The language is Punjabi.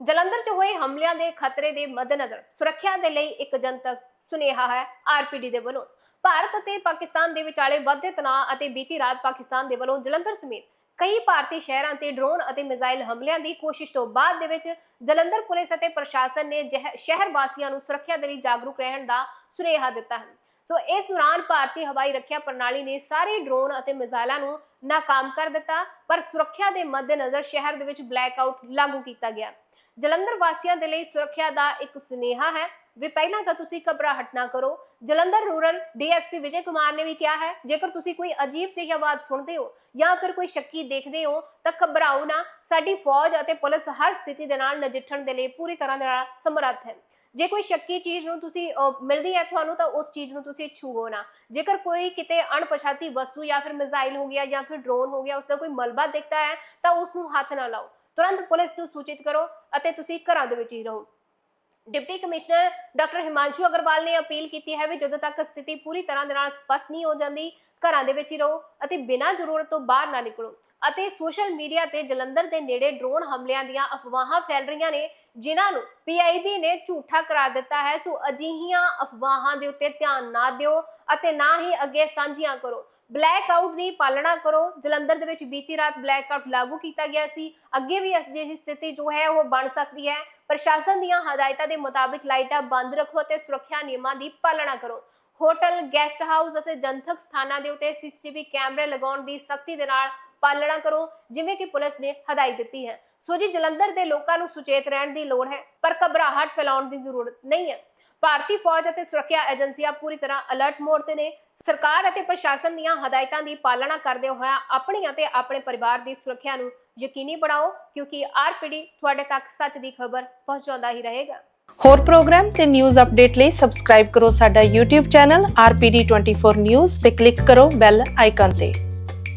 ਜਲੰਧਰ 'ਚ ਹੋਏ ਹਮਲਿਆਂ ਦੇ ਖਤਰੇ ਦੇ ਮੱਦੇਨਜ਼ਰ ਸੁਰੱਖਿਆ ਦੇ ਲਈ ਇੱਕ ਜਨਤਕ ਸੁਨੇਹਾ ਹੈ ਆਰਪੀਡੀ ਦੇ ਵੱਲੋਂ। ਭਾਰਤ ਅਤੇ ਪਾਕਿਸਤਾਨ ਦੇ ਵਿਚਾਲੇ ਵੱਧਦੇ ਤਣਾਅ ਅਤੇ ਬੀਤੀ ਰਾਤ ਪਾਕਿਸਤਾਨ ਦੇ ਵੱਲੋਂ ਜਲੰਧਰ ਸਮੇਤ ਕਈ ਭਾਰਤੀ ਸ਼ਹਿਰਾਂ ਤੇ ਡਰੋਨ ਅਤੇ ਮਿਜ਼ਾਈਲ ਹਮਲਿਆਂ ਦੀ ਕੋਸ਼ਿਸ਼ ਤੋਂ ਬਾਅਦ ਦੇ ਵਿੱਚ ਜਲੰਧਰ ਪੁਲਿਸ ਅਤੇ ਪ੍ਰਸ਼ਾਸਨ ਨੇ ਸ਼ਹਿਰ ਵਾਸੀਆਂ ਨੂੰ ਸੁਰੱਖਿਆ ਦੇ ਲਈ ਜਾਗਰੂਕ ਰਹਿਣ ਦਾ ਸੁਨੇਹਾ ਦਿੱਤਾ ਹੈ। ਸੋ ਇਸ ਦੌਰਾਨ ਭਾਰਤੀ ਹਵਾਈ ਰੱਖਿਆ ਪ੍ਰਣਾਲੀ ਨੇ ਸਾਰੇ ਡਰੋਨ ਅਤੇ ਮਿਜ਼ਾਈਲਾਂ ਨੂੰ ਨਾਕਾਮ ਕਰ ਦਿੱਤਾ, ਪਰ ਸੁਰੱਖਿਆ ਦੇ ਮੱਦੇਨਜ਼ਰ ਸ਼ਹਿਰ ਦੇ ਵਿੱਚ ਬਲੈਕ ਆਊਟ ਲਾਗੂ ਕੀਤਾ ਗਿਆ। ਜਲੰਧਰ ਵਾਸੀਆਂ ਦੇ ਲਈ ਸੁਰੱਖਿਆ ਦਾ ਇੱਕ ਸੁਨੇਹਾ ਹੈ। ਵੀ ਪਹਿਲਾਂ ਤਾਂ ਤੁਸੀਂ ਘਬਰਾਹਟ ਨਾ ਕਰੋ। ਜਲੰਧਰ ਰੂਰਲ ਡੀਐਸਪੀ ਵਿਜੇ ਕੁਮਾਰ ਨੇ ਵੀ ਕਿਹਾ ਹੈ, ਜੇਕਰ ਤੁਸੀਂ ਕੋਈ ਅਜੀਬ ਜਿਹੀ ਆਵਾਜ਼ ਸੁਣਦੇ ਹੋ ਜਾਂ ਫਿਰ ਕੋਈ ਸ਼ੱਕੀ ਦੇਖਦੇ ਹੋ, ਤਾਂ ਘਬਰਾਓ ਨਾ। ਸਾਡੀ ਫੌਜ ਅਤੇ ਪੁਲਿਸ ਹਰ ਸਥਿਤੀ ਦੇ ਨਾਲ ਨਜਿੱਠਣ ਦੇ ਲਈ ਪੂਰੀ ਤਰ੍ਹਾਂ ਦੇ ਨਾਲ ਸਮਰੱਥ ਹੈ। ਜੇ ਕੋਈ ਸ਼ੱਕੀ ਚੀਜ਼ ਨੂੰ ਤੁਸੀਂ ਮਿਲਦੀ ਹੈ ਤੁਹਾਨੂੰ, ਤਾਂ ਉਸ ਚੀਜ਼ ਨੂੰ ਤੁਸੀਂ ਛੂਹੋ ਨਾ। ਜੇਕਰ ਕੋਈ ਕਿਤੇ ਅਣਪਛਾਤੀ ਵਸਤੂ ਜਾਂ ਫਿਰ ਮਿਜ਼ਾਈਲ ਹੋ ਗਿਆ ਜਾਂ ਫਿਰ ਡਰੋਨ ਹੋ ਗਿਆ ਉਸ ਦਾ ਕੋਈ ਮਲਬਾ ਦਿਖਦਾ ਹੈ, ਤਾਂ ਉਸ ਨੂੰ ਹੱਥ ਨਾ ਲਾਓ। ਤੁਰੰਤ ਪੁਲਿਸ ਨੂੰ ਸੂਚਿਤ ਕਰੋ ਅਤੇ ਤੁਸੀਂ ਘਰਾਂ ਦੇ ਵਿੱਚ ਹੀ ਰਹੋ। Deputy commissioner doctor Himanshu Agarwal ਨੇ ਅਪੀਲ ਕੀਤੀ ਹੈ ਵੀ ਜਦੋਂ ਤੱਕ ਸਥਿਤੀ ਪੂਰੀ ਤਰ੍ਹਾਂ ਦੇ ਨਾਲ ਸਪਸ਼ਟ ਨਹੀਂ ਹੋ ਜਾਂਦੀ, ਘਰਾਂ ਦੇ ਵਿੱਚ ਹੀ ਰਹੋ ਅਤੇ ਬਿਨਾਂ ਜ਼ਰੂਰਤ ਤੋਂ ਬਾਹਰ ਨਾ ਨਿਕਲੋ। ਅਤੇ ਸੋਸ਼ਲ ਮੀਡੀਆ ਤੇ ਜਲੰਧਰ ਦੇ ਨੇੜੇ ਡਰੋਨ ਹਮਲਿਆਂ ਦੀਆਂ ਅਫਵਾਹਾਂ ਫੈਲ ਰਹੀਆਂ ਨੇ, ਜਿਨ੍ਹਾਂ ਨੂੰ ਪੀਆਈਬੀ ਨੇ ਝੂਠਾ ਕਰਾਰ ਦਿੱਤਾ ਹੈ। ਸੋ ਅਜਿਹੀਆਂ ਅਫਵਾਹਾਂ ਦੇ ਉੱਤੇ ਧਿਆਨ ਨਾ ਦਿਓ ਅਤੇ ਨਾ ਹੀ ਅੱਗੇ ਸਾਂਝੀਆਂ ਕਰੋ। ਬਲੈਕ ਆਊਟ ਦੀ ਪਾਲਣਾ ਕਰੋ। ਜਲੰਧਰ ਦੇ ਵਿੱਚ ਬੀਤੀ ਰਾਤ ਬਲੈਕ ਆਊਟ ਲਾਗੂ ਕੀਤਾ ਗਿਆ ਸੀ। ਅੱਗੇ ਵੀ ਇਸ ਜਿਹੀ ਸਥਿਤੀ ਜੋ ਹੈ, ਉਹ ਬਣ ਸਕਦੀ ਹੈ। ਪ੍ਰਸ਼ਾਸਨ ਦੀਆਂ ਹਦਾਇਤਾਂ ਦੇ ਮੁਤਾਬਿਕ ਲਾਈਟਾਂ ਬੰਦ ਰੱਖੋ ਅਤੇ ਸੁਰੱਖਿਆ ਨਿਯਮਾਂ ਦੀ ਪਾਲਣਾ ਕਰੋ। ਹੋਟਲ ਗੈਸਟ ਹਾਊਸ ਅਤੇ ਜਨਤਕ ਸਥਾਨਾਂ ਦੇ ਉੱਤੇ ਸੀਸੀਟੀਵੀ ਕੈਮਰੇ ਲਗਾਉਣ ਦੀ ਸਖਤੀ ਦੇ ਨਾਲ ਪਾਲਣਾ ਕਰੋ, ਜਿਵੇਂ ਕਿ ਪੁਲਿਸ ਨੇ ਹਦਾਇਤ ਦਿੱਤੀ ਹੈ। ਸੋ ਜੀ, ਜਲੰਧਰ ਦੇ ਲੋਕਾਂ ਨੂੰ ਸੁਚੇਤ ਰਹਿਣ ਦੀ ਲੋੜ ਹੈ, ਪਰ ਘਬਰਾਹਟ ਫੈਲਾਉਣ ਦੀ ਜ਼ਰੂਰਤ ਨਹੀਂ ਹੈ। ਭਾਰਤੀ ਫੌਜ ਅਤੇ ਸੁਰੱਖਿਆ ਏਜੰਸੀਆਂ ਪੂਰੀ ਤਰ੍ਹਾਂ ਅਲਰਟ ਮੋਡ ਤੇ ਨੇ। ਸਰਕਾਰ ਅਤੇ ਪ੍ਰਸ਼ਾਸਨ ਦੀਆਂ ਹਦਾਇਤਾਂ ਦੀ ਪਾਲਣਾ ਕਰਦੇ ਹੋਇਆ ਆਪਣੀ ਅਤੇ ਆਪਣੇ ਪਰਿਵਾਰ ਦੀ ਸੁਰੱਖਿਆ ਨੂੰ ਯਕੀਨੀ ਬਣਾਓ, ਕਿਉਂਕਿ ਆਰਪੀਡੀ ਤੁਹਾਡੇ ਤੱਕ ਸੱਚ ਦੀ ਖਬਰ ਪਹੁੰਚਾਉਂਦਾ ਹੀ ਰਹੇਗਾ। ਹੋਰ ਪ੍ਰੋਗਰਾਮ ਤੇ ਨਿਊਜ਼ ਅਪਡੇਟ ਲਈ ਸਬਸਕ੍ਰਾਈਬ ਕਰੋ ਸਾਡਾ YouTube ਚੈਨਲ RPD24 News ਤੇ ਕਲਿੱਕ ਕਰੋ ਬੈਲ ਆਈਕਨ ਤੇ।